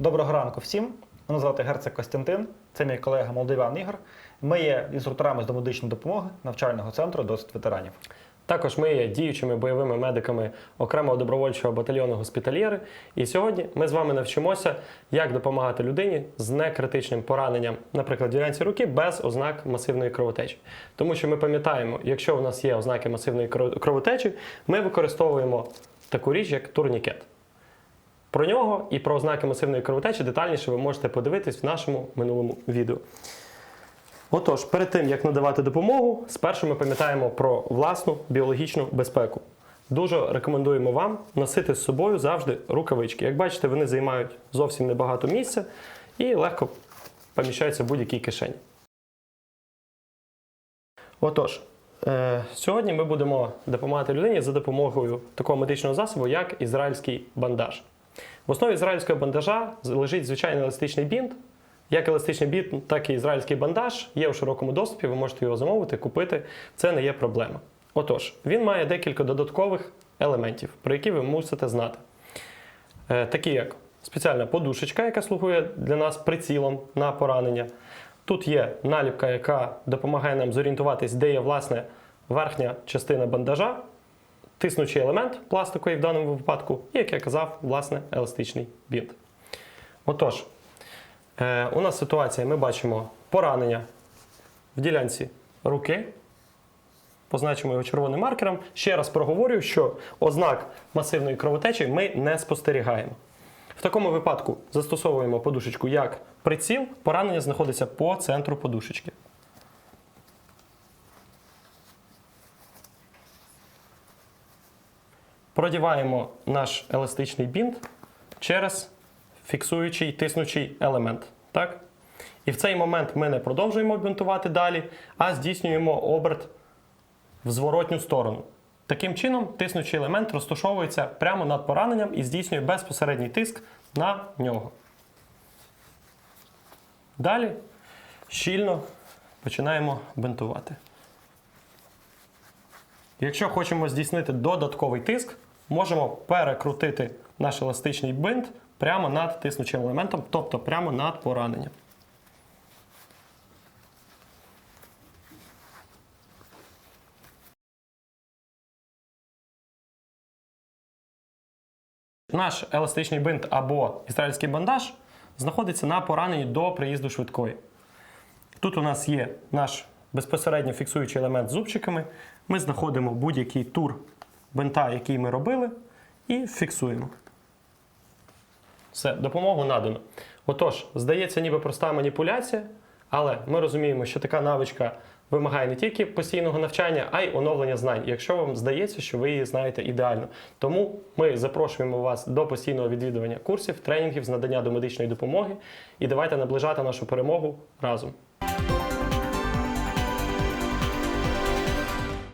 Доброго ранку всім. Мене звати Герцeg Костянтин. Це мій колега Молдаван Ігор. Ми є інструкторами з домедичної допомоги навчального центру досвід ветеранів. Також ми є діючими бойовими медиками окремого добровольчого батальйону госпітальєри. І сьогодні ми з вами навчимося, як допомагати людині з некритичним пораненням, наприклад, ділянці руки без ознак масивної кровотечі. Тому що ми пам'ятаємо, якщо у нас є ознаки масивної кровотечі, ми використовуємо таку річ, як турнікет. Про нього і про ознаки масивної кровотечі детальніше ви можете подивитись в нашому минулому відео. Отож, перед тим як надавати допомогу, спершу ми пам'ятаємо про власну біологічну безпеку. Дуже рекомендуємо вам носити з собою завжди рукавички. Як бачите, вони займають зовсім небагато місця і легко поміщаються в будь-якій кишені. Отож, е, сьогодні ми будемо допомагати людині за допомогою такого медичного засобу, як ізраїльський бандаж. В основі ізраїльського бандажа лежить звичайний еластичний бінт. Як еластичний бінт, так і ізраїльський бандаж є у широкому доступі, ви можете його замовити, купити. Це не є проблема. Отож, він має декілька додаткових елементів, про які ви мусите знати. Е, такі як спеціальна подушечка, яка слугує для нас прицілом на поранення. Тут є наліпка, яка допомагає нам зорієнтуватись, де є власне верхня частина бандажа, тиснучий елемент пластиковий в даному випадку, і, як я казав, власне, еластичний бінт. Отож, е, у нас ситуація, ми бачимо поранення в ділянці руки. Позначимо його червоним маркером. Ще раз проговорюю, що ознак масивної кровотечі ми не спостерігаємо. В такому випадку застосовуємо подушечку як приціл, поранення знаходиться по центру подушечки. Продіваємо наш еластичний бінт через фіксуючий тиснучий елемент. Так? І в цей момент ми не продовжуємо бінтувати далі, а здійснюємо оберт в зворотню сторону. Таким чином, тиснучий елемент розташовується прямо над пораненням і здійснює безпосередній тиск на нього. Далі щільно починаємо бинтувати. Якщо хочемо здійснити додатковий тиск, можемо перекрутити наш еластичний бинт прямо над тиснучим елементом, тобто прямо над пораненням. Наш еластичний бинт або ізраїльський бандаж знаходиться на пораненні до приїзду швидкої. Тут у нас є наш безпосередньо фіксуючий елемент зубчиками. Ми знаходимо будь-який тур бинта, який ми робили, і фіксуємо. Все, допомогу надано. Отож, здається, ніби проста маніпуляція, але ми розуміємо, що така навичка вимагає не тільки постійного навчання, а й оновлення знань, якщо вам здається, що ви її знаєте ідеально. Тому ми запрошуємо вас до постійного відвідування курсів, тренінгів з надання домедичної допомоги і давайте наближати нашу перемогу разом.